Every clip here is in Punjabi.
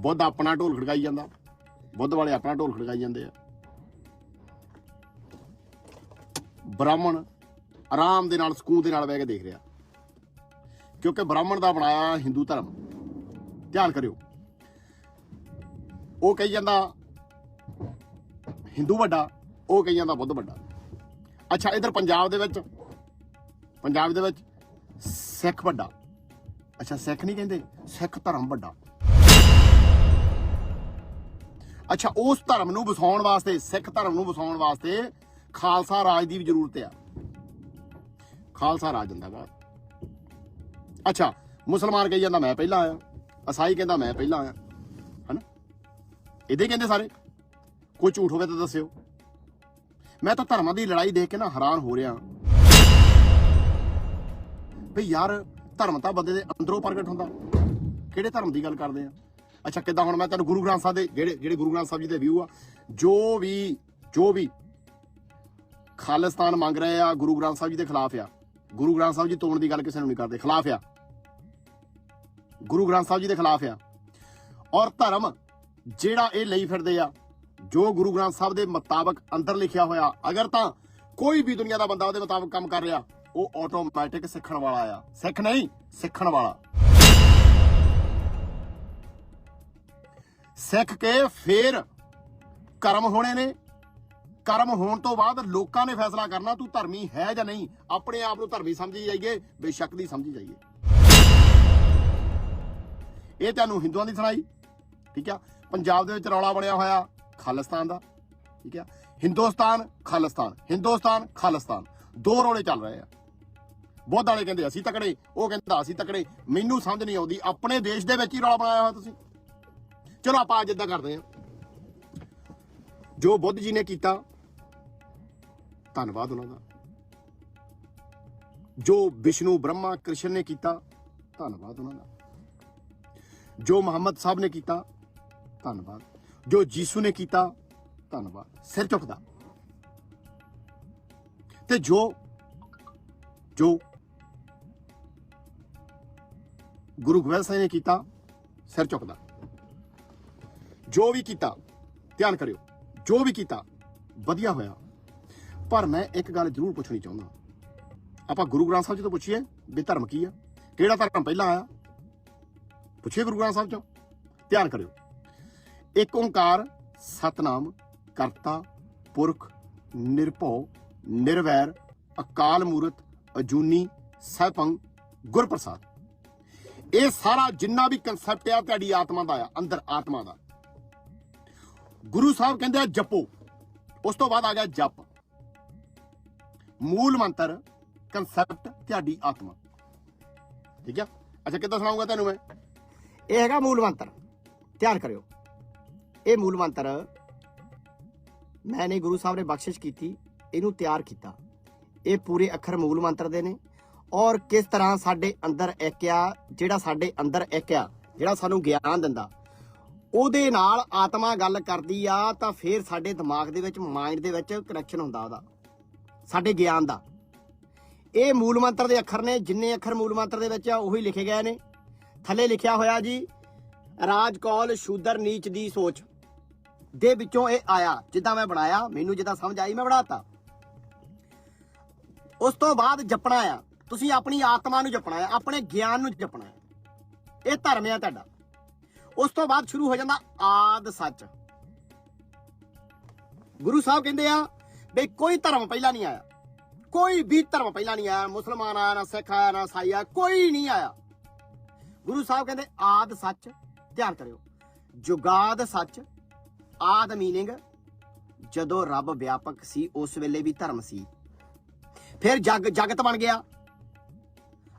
ਬੁੱਧ ਆਪਣਾ ਢੋਲ ਖੜਕਾਈ ਜਾਂਦਾ। ਬੁੱਧ ਵਾਲੇ ਆਪਣਾ ਢੋਲ ਖੜਕਾਈ ਜਾਂਦੇ ਆ। ਬ੍ਰਾਹਮਣ ਆਰਾਮ ਦੇ ਨਾਲ, ਸਕੂਨ ਦੇ ਨਾਲ ਬਹਿ ਕੇ ਦੇਖ ਰਿਹਾ। ਕਿਉਂਕਿ ਬ੍ਰਾਹਮਣ ਦਾ ਬਣਾਇਆ ਹਿੰਦੂ ਧਰਮ। ਧਿਆਨ ਕਰਿਓ। ਉਹ ਕਹੀ ਜਾਂਦਾ, ਹਿੰਦੂ ਵੱਡਾ। ਉਹ ਕਹੀ ਜਾਂਦਾ, ਬੁੱਧ ਵੱਡਾ। ਅੱਛਾ, ਇਧਰ ਪੰਜਾਬ ਦੇ ਵਿੱਚ, ਪੰਜਾਬ ਦੇ ਵਿੱਚ ਸਿੱਖ ਵੱਡਾ। ਅੱਛਾ, ਸਿੱਖ ਨਹੀਂ ਕਹਿੰਦੇ, ਸਿੱਖ ਧਰਮ ਵੱਡਾ। ਅੱਛਾ, ਉਸ ਧਰਮ ਨੂੰ ਵਸਾਉਣ ਵਾਸਤੇ, ਸਿੱਖ ਧਰਮ ਨੂੰ ਵਸਾਉਣ ਵਾਸਤੇ ਖਾਲਸਾ ਰਾਜ ਦੀ ਵੀ ਜ਼ਰੂਰਤ ਆ। ਖਾਲਸਾ ਰਾਜ ਦਿੰਦਾ ਜਿੰਦਾਬਾਦ। ਅੱਛਾ, ਮੁਸਲਮਾਨ ਕਹੀ ਜਾਂਦਾ, ਮੈਂ ਪਹਿਲਾਂ ਆਇਆ। ਅਸਾਈ ਕਹਿੰਦਾ, ਮੈਂ ਪਹਿਲਾਂ ਆਇਆ। ਹਨਾ? ਇਹਦੇ ਕਹਿੰਦੇ ਸਾਰੇ। ਕੋਈ ਝੂਠ ਹੋਵੇ ਤਾਂ ਦੱਸਿਓ। ਮੈਂ ਤਾਂ ਧਰਮਾਂ ਦੀ ਲੜਾਈ ਦੇਖ ਕੇ ਨਾ ਹੈਰਾਨ ਹੋ ਰਿਹਾ। ਵੀ ਯਾਰ, ਧਰਮ ਤਾਂ ਬੰਦੇ ਦੇ ਅੰਦਰੋਂ ਪ੍ਰਗਟ ਹੁੰਦਾ। ਕਿਹੜੇ ਧਰਮ ਦੀ ਗੱਲ ਕਰਦੇ ਆ? ਅੱਛਾ, ਕਿੱਦਾਂ ਹੁਣ ਮੈਂ ਤੁਹਾਨੂੰ ਗੁਰੂ ਗ੍ਰੰਥ ਸਾਹਿਬ ਦੇ ਜਿਹੜੇ ਜਿਹੜੇ ਗੁਰੂ ਗ੍ਰੰਥ ਸਾਹਿਬ ਜੀ ਦੇ ਵਿਊ ਆ, ਜੋ ਵੀ ਜੋ ਵੀ ਖਾਲਿਸਤਾਨ ਮੰਗ ਰਹੇ ਆ, ਗੁਰੂ ਗ੍ਰੰਥ ਸਾਹਿਬ ਜੀ ਦੇ ਖਿਲਾਫ ਆ। ਗੁਰੂ ਗ੍ਰੰਥ ਸਾਹਿਬ ਜੀ ਤੋੜਨ ਦੀ ਗੱਲ ਕਿਸੇ ਨੂੰ ਨਹੀਂ ਕਰਦੇ, ਖਿਲਾਫ ਆ। ਗੁਰੂ ਗ੍ਰੰਥ ਸਾਹਿਬ ਜੀ ਦੇ ਖਿਲਾਫ ਆ। ਔਰ ਧਰਮ ਜਿਹੜਾ ਇਹ ਲਈ ਫਿਰਦੇ ਆ, ਜੋ ਗੁਰੂ ਗ੍ਰੰਥ ਸਾਹਿਬ ਦੇ ਮੁਤਾਬਕ ਅੰਦਰ ਲਿਖਿਆ ਹੋਇਆ, ਅਗਰ ਤਾਂ ਕੋਈ ਵੀ ਦੁਨੀਆ ਦਾ ਬੰਦਾ ਉਹਦੇ ਮੁਤਾਬਕ ਕੰਮ ਕਰ ਰਿਹਾ, ਉਹ ਆਟੋਮੈਟਿਕ ਸਿੱਖਣ ਵਾਲਾ ਆ। ਸਿੱਖ ਨਹੀਂ, ਸਿੱਖਣ ਵਾਲਾ। ਸਿੱਖ ਕੇ ਫੇਰ ਕਰਮ ਹੋਣੇ ਨੇ। ਕਰਮ ਹੋਣ ਤੋਂ ਬਾਅਦ ਲੋਕਾਂ ਨੇ ਫੈਸਲਾ ਕਰਨਾ, ਤੂੰ ਧਰਮੀ ਹੈ ਜਾਂ ਨਹੀਂ। ਆਪਣੇ ਆਪ ਨੂੰ ਧਰਮੀ ਸਮਝੀ ਜਾਈਏ, ਬੇਸ਼ੱਕ ਦੀ ਸਮਝੀ ਜਾਈਏ। ਇਹ ਤੁਹਾਨੂੰ ਹਿੰਦੂਆਂ ਦੀ ਸੁਣਾਈ, ਠੀਕ ਆ? ਪੰਜਾਬ ਦੇ ਵਿੱਚ ਰੌਲਾ ਬਣਿਆ ਹੋਇਆ ਖਾਲਿਸਤਾਨ ਦਾ, ਠੀਕ ਆ? ਹਿੰਦੁਸਤਾਨ, ਖਾਲਿਸਤਾਨ। ਹਿੰਦੁਸਤਾਨ, ਖਾਲਿਸਤਾਨ। ਦੋ ਰੌਲੇ ਚੱਲ ਰਹੇ ਆ। ਬਹੁਤ ਵਾਲੇ ਕਹਿੰਦੇ, ਅਸੀਂ ਤਕੜੇ, ਉਹ ਕਹਿੰਦਾ, ਅਸੀਂ ਤਕੜੇ। ਮੈਨੂੰ ਸਮਝ ਨਹੀਂ ਆਉਂਦੀ, ਆਪਣੇ ਦੇਸ਼ ਦੇ ਵਿੱਚ ਹੀ ਰੌਲਾ ਬਣਾਇਆ ਹੋਇਆ ਤੁਸੀਂ। ਚਲੋ ਆਪਾਂ ਅੱਜ ਇਦਾਂ ਕਰਦੇ ਹਾਂ। ਜੋ ਬੁੱਧ ਜੀ ਨੇ ਕੀਤਾ, ਧੰਨਵਾਦ ਉਹਨਾਂ ਦਾ। ਜੋ ਵਿਸ਼ਨੂੰ ਬ੍ਰਹਮਾ ਕ੍ਰਿਸ਼ਨ ਨੇ ਕੀਤਾ, ਧੰਨਵਾਦ ਉਹਨਾਂ ਦਾ। ਜੋ ਮੁਹੰਮਦ ਸਾਹਿਬ ਨੇ ਕੀਤਾ, ਧੰਨਵਾਦ। ਜੋ ਜੀਸੂ ਨੇ ਕੀਤਾ, ਧੰਨਵਾਦ। ਸਿਰ ਝੁਕਦਾ। ਤੇ ਜੋ ਜੋ ਗੁਰੂ ਗੋਬਿੰਦ ਸਿੰਘ ਨੇ ਕੀਤਾ, ਸਿਰ ਝੁਕਦਾ। ਜੋ ਵੀ ਕੀਤਾ, ਧਿਆਨ ਕਰਿਓ, ਜੋ ਵੀ ਕੀਤਾ, ਵਧੀਆ ਹੋਇਆ। ਪਰ ਮੈਂ ਇੱਕ ਗੱਲ ਜ਼ਰੂਰ ਪੁੱਛਣੀ ਚਾਹੁੰਦਾ ਆਪਾਂ ਗੁਰੂ ਗ੍ਰੰਥ ਸਾਹਿਬ ਜੀ ਤੋਂ ਪੁੱਛੀਏ ਵੀ ਧਰਮ ਕੀ ਆ? ਕਿਹੜਾ ਧਰਮ ਪਹਿਲਾਂ ਆਇਆ? ਪੁੱਛੀਏ ਗੁਰੂ ਗ੍ਰੰਥ ਸਾਹਿਬ ਚੋਂ। ਧਿਆਨ ਕਰਿਓ। ਇੱਕ ਓੰਕਾਰ, ਸਤਨਾਮ, ਕਰਤਾ, ਪੁਰਖ, ਨਿਰਭਉ, ਨਿਰਵੈਰ, ਅਕਾਲ ਮੂਰਤ, ਅਜੂਨੀ, ਸੈਭੰ, ਗੁਰਪ੍ਰਸਾਦ। ਇਹ ਸਾਰਾ ਜਿੰਨਾ ਵੀ ਕਨਸੈਪਟ ਆ, ਤੁਹਾਡੀ ਆਤਮਾ ਦਾ ਆ, ਅੰਦਰ ਆਤਮਾ ਦਾ। ਗੁਰੂ ਸਾਹਿਬ ਕਹਿੰਦੇ ਆ ਜਪੋ। ਉਸ ਤੋਂ ਬਾਅਦ ਆ ਗਿਆ ਜਪ। ਮੂਲ ਮੰਤਰ ਕਨਸੈਪਟ ਤੁਹਾਡੀ ਆਤਮਾ। ਠੀਕ ਆ? ਅੱਛਾ, ਕਿੱਦਾਂ ਸੁਣਾਉਂਗਾ ਤੁਹਾਨੂੰ ਮੈਂ? ਇਹ ਹੈਗਾ ਮੂਲ ਮੰਤਰ। ਧਿਆਨ ਕਰਿਓ। ਇਹ ਮੂਲ ਮੰਤਰ ਮੈਨੇ ਗੁਰੂ ਸਾਹਿਬ ਨੇ ਬਖਸ਼ਿਸ਼ ਕੀਤੀ, ਇਹਨੂੰ ਤਿਆਰ ਕੀਤਾ। ਇਹ ਪੂਰੇ ਅੱਖਰ ਮੂਲ ਮੰਤਰ ਦੇ ਨੇ। ਔਰ ਕਿਸ ਤਰ੍ਹਾਂ ਸਾਡੇ ਅੰਦਰ ਇੱਕ ਆ, ਜਿਹੜਾ ਸਾਡੇ ਅੰਦਰ ਇੱਕ ਆ, ਜਿਹੜਾ ਸਾਨੂੰ ਗਿਆਨ ਦਿੰਦਾ। ਉਹਦੇ ਨਾਲ ਆਤਮਾ ਗੱਲ ਕਰਦੀ ਆ, ਤਾਂ ਫਿਰ ਸਾਡੇ ਦਿਮਾਗ ਦੇ ਵਿੱਚ ਮਾਈਂਡ ਦੇ ਵਿੱਚ ਕਨੈਕਸ਼ਨ ਹੁੰਦਾ ਉਹਦਾ, ਸਾਡੇ ਗਿਆਨ ਦਾ। ਇਹ ਮੂਲ ਮੰਤਰ ਦੇ ਅੱਖਰ ਨੇ, ਜਿੰਨੇ ਅੱਖਰ ਮੂਲ ਮੰਤਰ ਦੇ ਵਿੱਚ ਆ, ਉਹੀ ਲਿਖੇ ਗਏ ਨੇ। ਥੱਲੇ ਲਿਖਿਆ ਹੋਇਆ ਜੀ, ਰਾਜ ਕੌਲ ਸ਼ੂਦਰ ਨੀਚ ਦੀ ਸੋਚ। ਦੇ ਵਿੱਚੋਂ ਇਹ ਆਇਆ, ਜਿੱਦਾਂ ਮੈਂ ਬਣਾਇਆ, ਮੈਨੂੰ ਜਿੱਦਾਂ ਸਮਝ ਆਈ, ਮੈਂ ਬਣਾਤਾ। ਉਸ ਤੋਂ ਬਾਅਦ ਜਪਣਾ ਆ, ਤੁਸੀਂ ਆਪਣੀ ਆਤਮਾ ਨੂੰ ਜਪਣਾ ਆ, ਆਪਣੇ ਗਿਆਨ ਨੂੰ ਜਪਣਾ ਆ। ਇਹ ਧਰਮ ਆ ਤੁਹਾਡਾ। ਉਸ ਤੋਂ ਬਾਅਦ ਸ਼ੁਰੂ ਹੋ ਜਾਂਦਾ ਆਦ ਸੱਚ। ਗੁਰੂ ਸਾਹਿਬ ਕਹਿੰਦੇ ਆ ਬਈ ਕੋਈ ਧਰਮ ਪਹਿਲਾਂ ਨਹੀਂ ਆਇਆ। ਕੋਈ ਵੀ ਧਰਮ ਪਹਿਲਾਂ ਨਹੀਂ ਆਇਆ। ਮੁਸਲਮਾਨ ਆਇਆ, ਨਾ ਸਿੱਖ ਆਇਆ, ਨਾ ਸਾਈ ਆਇਆ, ਕੋਈ ਨਹੀਂ ਆਇਆ। ਗੁਰੂ ਸਾਹਿਬ ਕਹਿੰਦੇ ਆਦ ਸੱਚ, ਧਿਆਨ ਕਰਿਓ। ਜੁਗਾਦ ਸੱਚ, ਆਦ ਮੀਨਿੰਗ ਜਦੋਂ ਰੱਬ ਵਿਆਪਕ ਸੀ, ਉਸ ਵੇਲੇ ਵੀ ਧਰਮ ਸੀ। ਫਿਰ ਜਗ ਜਗਤ ਬਣ ਗਿਆ।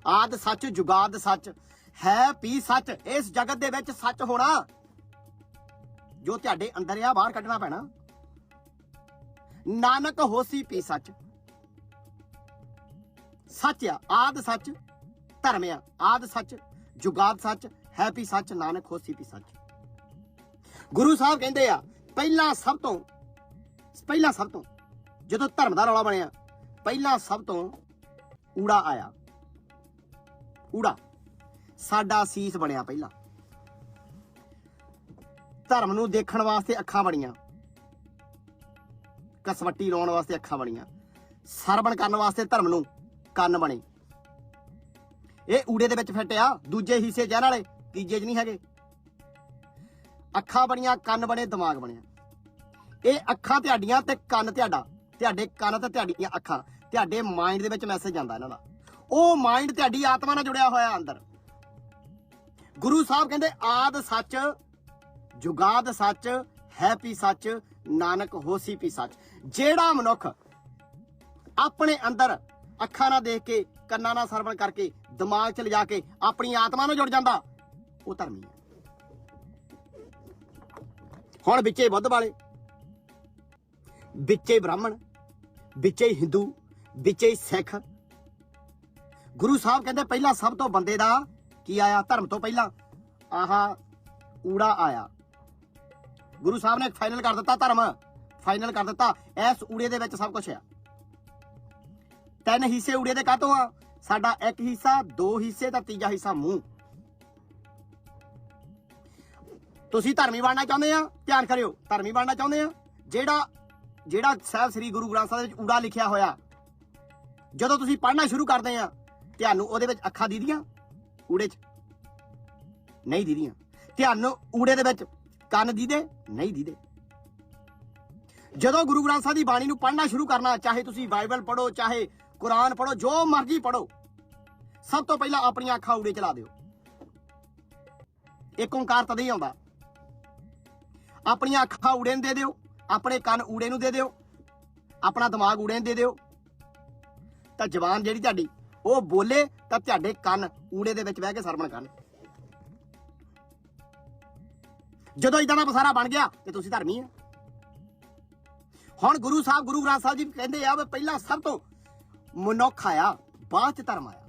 ਆਦ ਸੱਚ, ਜੁਗਾਦ ਸੱਚ ਹੈ ਪੀ ਸੱਚ, ਇਸ ਜਗਤ ਦੇ ਵਿੱਚ ਸੱਚ ਹੋਣਾ ਜੋ ਤੁਹਾਡੇ ਅੰਦਰ ਆ, ਬਾਹਰ ਕੱਢਣਾ ਪੈਣਾ। ਨਾਨਕ ਹੋਸੀ ਪੀ ਸੱਚ। ਸੱਚ ਆ, ਆਦ ਸੱਚ, ਧਰਮ ਆ, ਆਦ ਸੱਚ, ਜੁਗਾਦ ਸੱਚ, ਹੈ ਪੀ ਸੱਚ, ਨਾਨਕ ਹੋਸੀ ਪੀ ਸੱਚ। ਗੁਰੂ ਸਾਹਿਬ ਕਹਿੰਦੇ ਆ, ਪਹਿਲਾਂ ਸਭ ਤੋਂ, ਪਹਿਲਾਂ ਸਭ ਤੋਂ, ਜਦੋਂ ਧਰਮ ਦਾ ਰੌਲਾ ਬਣਿਆ, ਪਹਿਲਾਂ ਸਭ ਤੋਂ ਊੜਾ ਆਇਆ। ਊੜਾ। ਸਾਡਾ ਸੀਸ ਬਣਿਆ ਪਹਿਲਾਂ। ਧਰਮ ਨੂੰ ਦੇਖਣ ਵਾਸਤੇ ਅੱਖਾਂ ਬਣੀਆਂ। ਕਸਵੱਟੀ ਲਾਉਣ ਵਾਸਤੇ ਅੱਖਾਂ ਬਣੀਆਂ। ਸਰਵਣ ਕਰਨ ਵਾਸਤੇ ਧਰਮ ਨੂੰ ਕੰਨ ਬਣੇ। ਇਹ ਊੜੇ ਦੇ ਵਿੱਚ ਫਿੱਟ ਆ ਦੂਜੇ ਹਿੱਸੇ ਜਹਿਰ ਵਾਲੇ, ਤੀਜੇ 'ਚ ਨਹੀਂ ਹੈਗੇ। ਅੱਖਾਂ ਬਣੀਆਂ, ਕੰਨ ਬਣੇ, ਦਿਮਾਗ ਬਣਿਆ। ਇਹ ਅੱਖਾਂ ਤੁਹਾਡੀਆਂ ਤੇ ਕੰਨ ਤੁਹਾਡਾ। ਤੁਹਾਡੇ ਕੰਨ ਤੇ ਤੁਹਾਡੀਆਂ ਅੱਖਾਂ। ਤੁਹਾਡੇ ਮਾਈਂਡ ਦੇ ਵਿੱਚ ਮੈਸੇਜ ਜਾਂਦਾ ਇਹਨਾਂ ਦਾ। ਉਹ ਮਾਈਂਡ ਤੁਹਾਡੀ ਆਤਮਾ ਨਾਲ ਜੁੜਿਆ ਹੋਇਆ ਅੰਦਰ। ਗੁਰੂ ਸਾਹਿਬ ਕਹਿੰਦੇ, ਆਦ ਸੱਚ, ਜੁਗਾਦ ਸੱਚ, ਹੈ ਪੀ ਸੱਚ, ਨਾਨਕ ਹੋਸੀ ਪੀ ਸੱਚ। ਜਿਹੜਾ ਮਨੁੱਖ ਆਪਣੇ ਅੰਦਰ ਅੱਖਾਂ ਨਾਲ ਦੇਖ ਕੇ, ਕੰਨਾਂ ਨਾਲ ਸਰਵਣ ਕਰਕੇ, ਦਿਮਾਗ 'ਚ ਲਿਜਾ ਕੇ ਆਪਣੀ ਆਤਮਾ ਨਾਲ ਜੁੜ ਜਾਂਦਾ, ਉਹ ਧਰਮੀ ਹੈ। ਹੁਣ ਵਿੱਚੇ ਬੁੱਧ ਵਾਲੇ, ਵਿੱਚੇ ਬ੍ਰਾਹਮਣ, ਵਿੱਚੇ ਹਿੰਦੂ, ਵਿੱਚੇ ਸਿੱਖ। ਗੁਰੂ ਸਾਹਿਬ ਕਹਿੰਦੇ, ਪਹਿਲਾਂ ਸਭ ਤੋਂ ਬੰਦੇ ਦਾ ਕੀ ਆਇਆ? ਧਰਮ ਤੋਂ ਪਹਿਲਾਂ। ਆਹਾ, ਊੜਾ ਆਇਆ। ਗੁਰੂ ਸਾਹਿਬ ਨੇ ਫਾਈਨਲ ਕਰ ਦਿੱਤਾ ਧਰਮ। ਫਾਈਨਲ ਕਰ ਦਿੱਤਾ। ਇਸ ਊੜੇ ਦੇ ਵਿੱਚ ਸਭ ਕੁਝ ਆ। ਤਿੰਨ ਹਿੱਸੇ ਊੜੇ ਦੇ ਕਾਤੋਂ ਆ? ਸਾਡਾ ਇੱਕ ਹਿੱਸਾ, ਦੋ ਹਿੱਸੇ ਤਾਂ ਤੀਜਾ ਹਿੱਸਾ ਮੂੰਹ। ਤੁਸੀਂ ਧਰਮੀ ਬਣਨਾ ਚਾਹੁੰਦੇ ਆ? ਧਿਆਨ ਕਰਿਓ, ਧਰਮੀ ਬਣਨਾ ਚਾਹੁੰਦੇ ਆ? ਜਿਹੜਾ ਜਿਹੜਾ ਸਾਹਿਬ ਸ੍ਰੀ ਗੁਰੂ ਗ੍ਰੰਥ ਸਾਹਿਬ ਦੇ ਵਿੱਚ ਊੜਾ ਲਿਖਿਆ ਹੋਇਆ, ਜਦੋਂ ਤੁਸੀਂ ਪੜ੍ਹਨਾ ਸ਼ੁਰੂ ਕਰਦੇ ਆ, ਤੁਹਾਨੂੰ ਉਹਦੇ ਵਿੱਚ ਅੱਖਾਂ ਦੀਦੀਆਂ। ਊੜੇ 'ਚ। ਨਹੀਂ ਦੀਦੀਆਂ। ਧਿਆਨ ਊੜੇ ਦੇ ਵਿੱਚ, ਕੰਨ ਦੀਦੇ, ਨਹੀਂ ਦੀਦੇ। ਜਦੋਂ ਗੁਰੂ ਗ੍ਰੰਥ ਸਾਹਿਬ ਦੀ ਬਾਣੀ ਨੂੰ ਪੜ੍ਹਨਾ ਸ਼ੁਰੂ ਕਰਨਾ, ਚਾਹੇ ਤੁਸੀਂ ਬਾਈਬਲ ਪੜ੍ਹੋ, ਚਾਹੇ ਕੁਰਾਨ ਪੜ੍ਹੋ, ਜੋ ਮਰਜ਼ੀ ਪੜ੍ਹੋ, ਸਭ ਤੋਂ ਪਹਿਲਾਂ ਆਪਣੀਆਂ ਅੱਖਾਂ ਊੜੇ ਚਲਾ ਦਿਓ। ਇੱਕ ਓੰਕਾਰ ਤਦੇ ਹੀ ਆਉਂਦਾ। ਆਪਣੀਆਂ ਅੱਖਾਂ ਊੜੇ ਨੂੰ ਦੇ ਦਿਓ, ਆਪਣੇ ਕੰਨ ਊੜੇ ਨੂੰ ਦੇ ਦਿਓ, ਆਪਣਾ ਦਿਮਾਗ ਊੜੇ ਨੂੰ ਦੇ ਦਿਓ। ਤਾਂ ਜ਼ਬਾਨ ਜਿਹੜੀ ਤੁਹਾਡੀ ਉਹ ਬੋਲੇ ਤਾਂ ਤੁਹਾਡੇ ਕੰਨ ਊੜੇ ਦੇ ਵਿੱਚ ਬਹਿ ਕੇ ਸਰਵਣ ਕਰਨ। ਜਦੋਂ ਇਦਾਂ ਦਾ ਬਸਾਰਾ ਬਣ ਗਿਆ ਤੇ ਤੁਸੀਂ ਧਰਮੀ ਆ ਹੁਣ ਗੁਰੂ ਸਾਹਿਬ, ਗੁਰੂ ਗ੍ਰੰਥ ਸਾਹਿਬ ਜੀ ਕਹਿੰਦੇ ਆ ਵੀ ਪਹਿਲਾਂ ਸਭ ਤੋਂ ਮਨੁੱਖ ਆਇਆ, ਬਾਅਦ ਚ ਧਰਮ ਆਇਆ।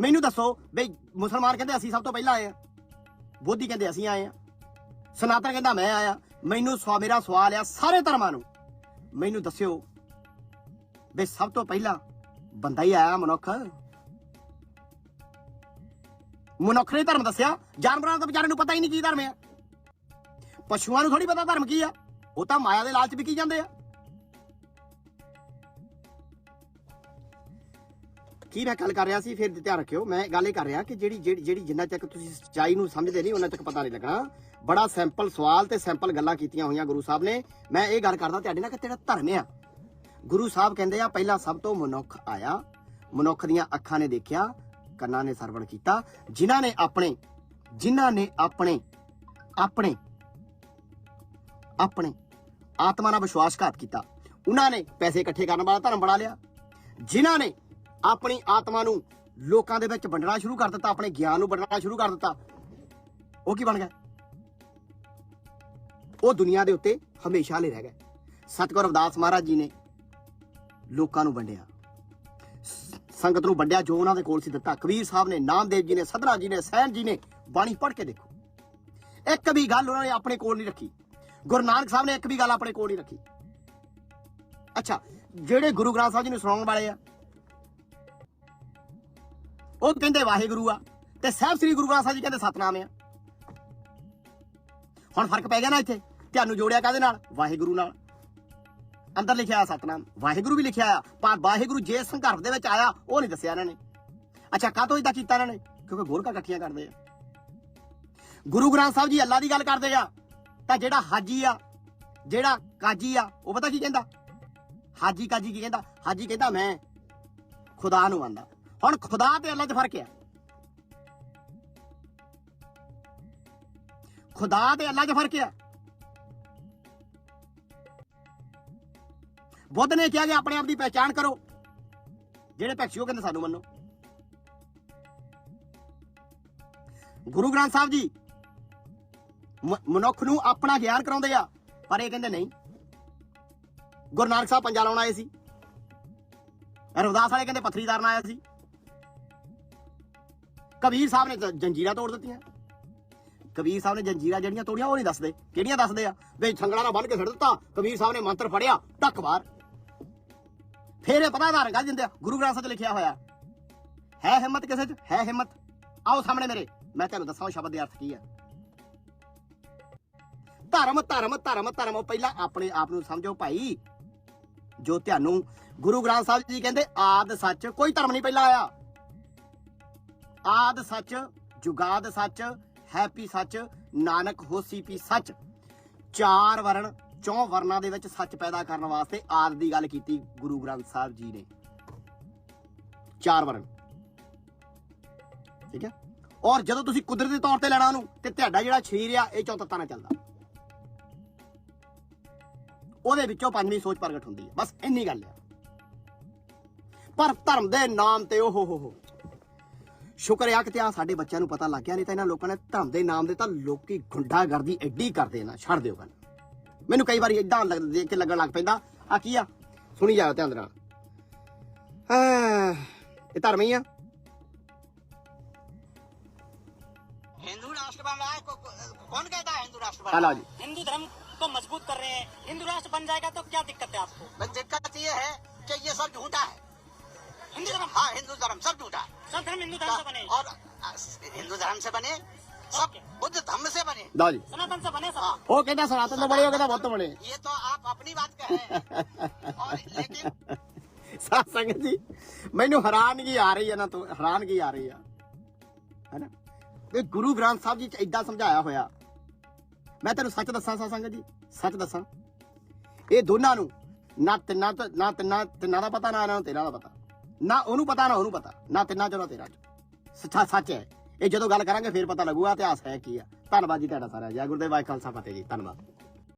ਮੈਨੂੰ ਦੱਸੋ ਬਈ ਮੁਸਲਮਾਨ ਕਹਿੰਦੇ ਅਸੀਂ ਸਭ ਤੋਂ ਪਹਿਲਾਂ ਆਏ ਆ। ਬੋਧੀ ਕਹਿੰਦੇ ਅਸੀਂ ਆਏ ਆ। ਸਨਾਤਨ ਕਹਿੰਦਾ ਮੈਂ ਆਇਆ। ਮੈਨੂੰ ਸਵਾ ਮੇਰਾ ਸਵਾਲ ਆ ਸਾਰੇ ਧਰਮਾਂ ਨੂੰ। ਮੈਨੂੰ ਦੱਸਿਓ ਵੀ ਸਭ ਤੋਂ ਪਹਿਲਾਂ ਬੰਦਾ ਹੀ ਆਇਆ ਮਨੁੱਖ। ਮਨੁੱਖ ਨੇ ਧਰਮ ਦੱਸਿਆ, ਜਾਨਵਰਾਂ ਦਾ ਵਿਚਾਰੇ ਨੂੰ ਪਤਾ ਹੀ ਨਹੀਂ ਕੀ ਧਰਮ ਆ। ਪਸ਼ੂਆਂ ਨੂੰ ਥੋੜੀ ਪਤਾ ਧਰਮ ਕੀ ਆ, ਉਹ ਤਾਂ ਮਾਇਆ ਦੇ ਲਾਲਚ ਵਿਕੀ ਜਾਂਦੇ ਆ। ਕੀ ਮੈਂ ਗੱਲ ਕਰ ਰਿਹਾ ਸੀ, ਫਿਰ ਧਿਆਨ ਰੱਖਿਓ, ਮੈਂ ਗੱਲ ਇਹ ਕਰ ਰਿਹਾ ਕਿ ਜਿਹੜੀ ਜਿਹੜੀ ਜਿਹੜੀ ਜਿੰਨਾ ਤੱਕ ਤੁਸੀਂ ਸੱਚਾਈ ਨੂੰ ਸਮਝਦੇ ਨਹੀਂ, ਉਹਨਾਂ ਤੱਕ ਪਤਾ ਨਹੀਂ ਲੱਗਣਾ। ਬੜਾ ਸਿੰਪਲ ਸਵਾਲ ਤੇ ਸਿੰਪਲ ਗੱਲਾਂ ਕੀਤੀਆਂ ਹੋਈਆਂ ਗੁਰੂ ਸਾਹਿਬ ਨੇ। ਮੈਂ ਇਹ ਗੱਲ ਕਰਦਾ, ਤੁਹਾਡੇ ਨਾਲ ਕਿ ਤੇਰਾ ਧਰਮ ਆ। ਗੁਰੂ ਸਾਹਿਬ ਕਹਿੰਦੇ ਆ, ਪਹਿਲਾਂ ਸਭ ਤੋਂ ਮਨੁੱਖ ਆਇਆ, ਮਨੁੱਖ ਦੀਆਂ ਅੱਖਾਂ ਨੇ ਦੇਖਿਆ, ਕੰਨਾਂ ਨੇ ਸਰਵਣ ਕੀਤਾ। ਜਿਨ੍ਹਾਂ ਨੇ ਆਪਣੇ, ਜਿਨ੍ਹਾਂ ਨੇ ਆਪਣੇ ਆਪਣੇ ਆਪਣੇ ਆਤਮਾ ਨਾਲ ਵਿਸ਼ਵਾਸਘਾਤ ਕੀਤਾ, ਉਹਨਾਂ ਨੇ ਪੈਸੇ ਇਕੱਠੇ ਕਰਨ ਵਾਲਾ ਧਰਮ ਬਣਾ ਲਿਆ। ਜਿਨ੍ਹਾਂ ਨੇ ਆਪਣੀ ਆਤਮਾ ਨੂੰ ਲੋਕਾਂ ਦੇ ਵਿੱਚ ਵੰਡਣਾ ਸ਼ੁਰੂ ਕਰ ਦਿੱਤਾ, ਆਪਣੇ ਗਿਆਨ ਨੂੰ ਵੰਡਣਾ ਸ਼ੁਰੂ ਕਰ ਦਿੱਤਾ, ਉਹ ਕੀ ਬਣ ਗਿਆ? ਉਹ ਦੁਨੀਆ ਦੇ ਉੱਤੇ ਹਮੇਸ਼ਾ ਲਈ ਰਹਿ ਗਏ। ਸਤਿਗੁਰ ਰਵਿਦਾਸ ਮਹਾਰਾਜ ਜੀ ਨੇ ਲੋਕਾਂ ਨੂੰ ਵੰਡਿਆ। ਸੰਗਤ ਨੂੰ ਵੰਡਿਆ ਜੋ ਉਹਨਾਂ ਦੇ ਕੋਲ ਸੀ ਦਿੱਤਾ। ਕਬੀਰ ਸਾਹਿਬ ਨੇ, ਨਾਮਦੇਵ ਜੀ ਨੇ ਸਧਨਾ ਜੀ ਨੇ, ਸੈਨ ਜੀ ਨੇ ਬਾਣੀ ਪੜ੍ਹ ਕੇ ਦੇਖੋ। ਇੱਕ ਵੀ ਗੱਲ ਉਹਨਾਂ ਨੇ ਆਪਣੇ ਕੋਲ ਨਹੀਂ ਰੱਖੀ। ਗੁਰੂ ਨਾਨਕ ਸਾਹਿਬ ਨੇ ਇੱਕ ਵੀ ਗੱਲ ਆਪਣੇ ਕੋਲ ਨਹੀਂ ਰੱਖੀ। ਅੱਛਾ, ਜਿਹੜੇ ਗੁਰੂ ਗ੍ਰੰਥ ਸਾਹਿਬ ਜੀ ਨੂੰ ਸੁਣਾਉਣ ਵਾਲੇ ਆ, ਉਹ ਕਹਿੰਦੇ ਵਾਹਿਗੁਰੂ ਆ, ਤੇ ਸਾਹਿਬ ਸ੍ਰੀ ਗੁਰੂ ਗ੍ਰੰਥ ਸਾਹਿਬ ਜੀ ਕਹਿੰਦੇ ਸਤਨਾਮ ਆ। ਹੁਣ ਫ਼ਰਕ ਪੈ ਗਿਆ ਨਾ ਇੱਥੇ। ਤੁਹਾਨੂੰ ਜੋੜਿਆ ਕਾਹਦੇ ਨਾਲ? ਵਾਹਿਗੁਰੂ ਨਾਲ। ਅੰਦਰ ਲਿਖਿਆ ਆ ਸਤਨਾਮ, ਵਾਹਿਗੁਰੂ ਵੀ ਲਿਖਿਆ ਆ ਪਰ ਵਾਹਿਗੁਰੂ ਜੇ ਸੰਘਰਸ਼ ਦੇ ਵਿੱਚ ਆਇਆ, ਉਹ ਨਹੀਂ ਦੱਸਿਆ ਇਹਨਾਂ ਨੇ। ਅੱਛਾ, ਕਾਹਤੋਂ ਇਦਾਂ ਕੀਤਾ ਇਹਨਾਂ ਨੇ? ਕਿਉਂਕਿ ਗੋਰਖਾ ਇਕੱਠੀਆਂ ਕਰਦੇ ਆ। ਗੁਰੂ ਗ੍ਰੰਥ ਸਾਹਿਬ ਜੀ ਅੱਲਾ ਦੀ ਗੱਲ ਕਰਦੇ ਆ, ਤਾਂ ਜਿਹੜਾ ਹਾਜੀ ਆ, ਜਿਹੜਾ ਕਾਜੀ ਆ, ਉਹ ਪਤਾ ਕੀ ਕਹਿੰਦਾ? ਹਾਜੀ ਕਾਜੀ ਕੀ ਕਹਿੰਦਾ? ਹਾਜੀ ਕਹਿੰਦਾ, ਮੈਂ ਖੁਦਾ ਨੂੰ ਮੰਨਦਾ। ਹੁਣ ਖੁਦਾ ਤੇ ਅੱਲਾ 'ਚ ਫ਼ਰਕ ਆ। ਖੁਦਾ ਤੇ ਅੱਲਾ 'ਚ ਫ਼ਰਕ ਆ। ਬੁੱਧ ਨੇ ਕਿਹਾ ਕਿ ਆਪਣੇ ਆਪ ਦੀ ਪਹਿਚਾਣ ਕਰੋ। ਜਿਹੜੇ ਭੈਕਸ਼ੀ ਉਹ ਕਹਿੰਦੇ ਸਾਨੂੰ ਮੰਨੋ। ਗੁਰੂ ਗ੍ਰੰਥ ਸਾਹਿਬ ਜੀ, ਮ- ਮਨੁੱਖ ਨੂੰ ਆਪਣਾ ਗਿਆਨ ਕਰਾਉਂਦੇ ਆ, ਪਰ ਇਹ ਕਹਿੰਦੇ ਨਹੀਂ। ਗੁਰੂ ਨਾਨਕ ਸਾਹਿਬ ਪੰਜਾ ਲਾਉਣ ਆਏ ਸੀ। ਰਵਦਾਸ ਵਾਲੇ ਕਹਿੰਦੇ ਪੱਥਰੀ ਧਰਨ ਆਇਆ ਸੀ। ਕਬੀਰ ਸਾਹਿਬ ਨੇ ਤਾਂ ਜੰਜੀਰਾਂ ਤੋੜ ਦਿੱਤੀਆਂ। ਕਬੀਰ ਸਾਹਿਬ ਨੇ ਜੰਜੀਰਾਂ ਜਿਹੜੀਆਂ ਤੋੜੀਆਂ, ਉਹ ਨਹੀਂ ਦੱਸਦੇ। ਕਿਹੜੀਆਂ ਦੱਸਦੇ ਆ? ਵੀ ਛੰਗੜਾ ਨਾਲ ਬੰਨ ਕੇ ਛੱਡ ਦਿੱਤਾ। ਕਬੀਰ ਸਾਹਿਬ ਨੇ ਮੰਤਰ ਫੜਿਆ ਟੱਕ ਬਾਹਰ ਫੇਰ ਇਹ ਪਤਾ ਆਧਾਰ ਗੱਲ ਦਿੰਦੇ ਆ? ਗੁਰੂ ਗ੍ਰੰਥ ਸਾਹਿਬ 'ਚ ਲਿਖਿਆ ਹੋਇਆ। ਹੈ ਹਿੰਮਤ ਕਿਸੇ 'ਚ? ਹੈ ਹਿੰਮਤ। ਆਓ ਸਾਹਮਣੇ ਮੇਰੇ। ਮੈਂ ਤੁਹਾਨੂੰ ਦੱਸਾਂ ਉਹ ਸ਼ਬਦ ਦੇ ਅਰਥ ਕੀ ਹੈ ਧਰਮ ਧਰਮ ਧਰਮ ਧਰਮ। ਪਹਿਲਾਂ ਆਪਣੇ ਆਪ ਨੂੰ ਸਮਝੋ ਭਾਈ। ਜੋ ਤੁਹਾਨੂੰ ਗੁਰੂ ਗ੍ਰੰਥ ਸਾਹਿਬ ਜੀ ਕਹਿੰਦੇ, ਆਦ ਸੱਚ, ਕੋਈ ਧਰਮ ਨਹੀਂ ਪਹਿਲਾਂ ਆਇਆ। ਆਦ ਸੱਚ, ਜੁਗਾਦ ਸੱਚ, ਹੈਪੀ ਸੱਚ, ਨਾਨਕ ਹੋਸੀ ਪੀ ਸੱਚ। ਚਾਰ ਵਰਣ ਚੌਂ ਵਰਨਾਂ ਦੇ ਵਿੱਚ ਸੱਚ ਪੈਦਾ ਕਰਨ ਵਾਸਤੇ ਆਦ ਦੀ ਗੱਲ ਕੀਤੀ ਗੁਰੂ ਗ੍ਰੰਥ ਸਾਹਿਬ ਜੀ ਨੇ। ਚਾਰ ਵਰਨ। ਠੀਕ ਹੈ? ਔਰ ਜਦੋਂ ਤੁਸੀਂ ਕੁਦਰਤੀ ਤੌਰ ਤੇ ਲੈਣਾ ਉਹਨੂੰ, ਤੇ ਤੁਹਾਡਾ ਜਿਹੜਾ ਸਰੀਰ ਆ, ਇਹ ਚੌਂ ਤੱਤਾਂ ਨਾਲ ਚੱਲਦਾ। ਉਹਦੇ ਵਿੱਚੋਂ ਪੰਜਵੀਂ ਸੋਚ ਪ੍ਰਗਟ ਹੁੰਦੀ ਹੈ। ਬਸ ਇੰਨੀ ਗੱਲ ਹੈ। ਪਰ ਧਰਮ ਦੇ ਨਾਮ ਤੇ ਉਹ ਹੋ ਹੋ ਸ਼ੁਕਰ ਆ ਕਿ ਆ ਸਾਡੇ ਬੱਚਿਆਂ ਨੂੰ ਪਤਾ ਲੱਗ ਗਿਆ, ਨਹੀਂ ਤਾਂ ਇਹਨਾਂ ਲੋਕਾਂ ਨੇ ਧਰਮ ਦੇ ਨਾਮ ਦੇ ਤਾਂ ਲੋਕੀ ਗੁੰਡਾਗਰਦੀ ਐਡੀ ਕਰਦੇ ਨਾ ਛੱਡ ਦਿਓ ਗੱਲ। ਮੈਨੂੰ ਕਈ ਵਾਰੀ ਇਦਾਂ ਦੇਖ ਕੇ ਲੱਗਣ ਲੱਗ ਪੈਂਦਾ ਆ ਕੀ ਆ ਸੁਣੀ ਜਾਓ ਧਿਆਨ ਦੇ ਨਾਲ ਹਾਂ, ਇਹ ਧਰਮ ਹੀ ਆ हिंदू राष्ट्र बन रहा है को, को, कौन कहता है हिंदू राष्ट्र बन ਆ रहा ਲਓ है ਜੀ हिंदू धर्म को मजबूत कर रहे हैं हिंदू राष्ट्र बन जाएगा तो क्या दिक्कत है आपको बस दिक्कत ये है कि ये सब झूठा है हिंदू धर्म हाँ हिंदू धर्म सब झूठा है सब धर्म हिंदू धर्म से बने और अ, हिंदू धर्म से बने सब ओके। बुद्ध धर्म से बने ਲਓ ਜੀ सनातन से बने हाँ सब ਉਹ ਕਹਿੰਦਾ ਸਨਾਤਨ ਤੋਂ ਬੜੇ ਉਹ ਕਹਿੰਦਾ ਬੁੱਤ ਬਣੇ ये तो आप अपनी बात कह रहे हैं और लेकिन ਸਾਧ ਸੰਗਤ ਜੀ ਮੈਨੂੰ ਹੈਰਾਨਗੀ ਆ ਰਹੀ ਹੈ ਨਾ ਤੋਂ ਹੈਰਾਨਗੀ ਆ ਰਹੀ ਆ ਹੈਨਾ ਇਹ ਗੁਰੂ ਗ੍ਰੰਥ ਸਾਹਿਬ ਜੀ ਚ ਇਦਾਂ ਸਮਝਾਇਆ ਹੋਇਆ ਮੈਂ ਤੈਨੂੰ ਸੱਚ ਦੱਸਾਂ ਸਾਧ ਸੰਗਤ ਜੀ ਸੱਚ ਦੱਸਾਂ ਇਹ ਦੋਨਾਂ ਨੂੰ ਨਾ ਤਿੰਨਾਂ ਤੋਂ ਨਾ ਤਿੰਨਾਂ ਤਿੰਨਾਂ ਦਾ ਪਤਾ ਨਾ ਇਹਨਾਂ ਨੂੰ ਤੇਰਾ ਦਾ ਪਤਾ ਨਾ ਉਹਨੂੰ ਪਤਾ ਨਾ ਉਹਨੂੰ ਪਤਾ ਨਾ ਤਿੰਨਾਂ ਚੋਂ ਨਾ ਤੇਰਾ ਚ ਸੱਚਾ ਸੱਚ ਹੈ ਇਹ ਜਦੋਂ ਗੱਲ ਕਰਾਂਗੇ, ਫਿਰ ਪਤਾ ਲੱਗੂਗਾ ਇਤਿਹਾਸ ਹੈ ਕੀ ਆ। ਧੰਨਵਾਦ ਜੀ ਤੁਹਾਡਾ ਸਾਰਾ ਜੈ ਗੁਰਦੇਵ ਵਾਹਿ ਖਾਲਸਾ, ਫਤਿਹ ਜੀ। ਧੰਨਵਾਦ।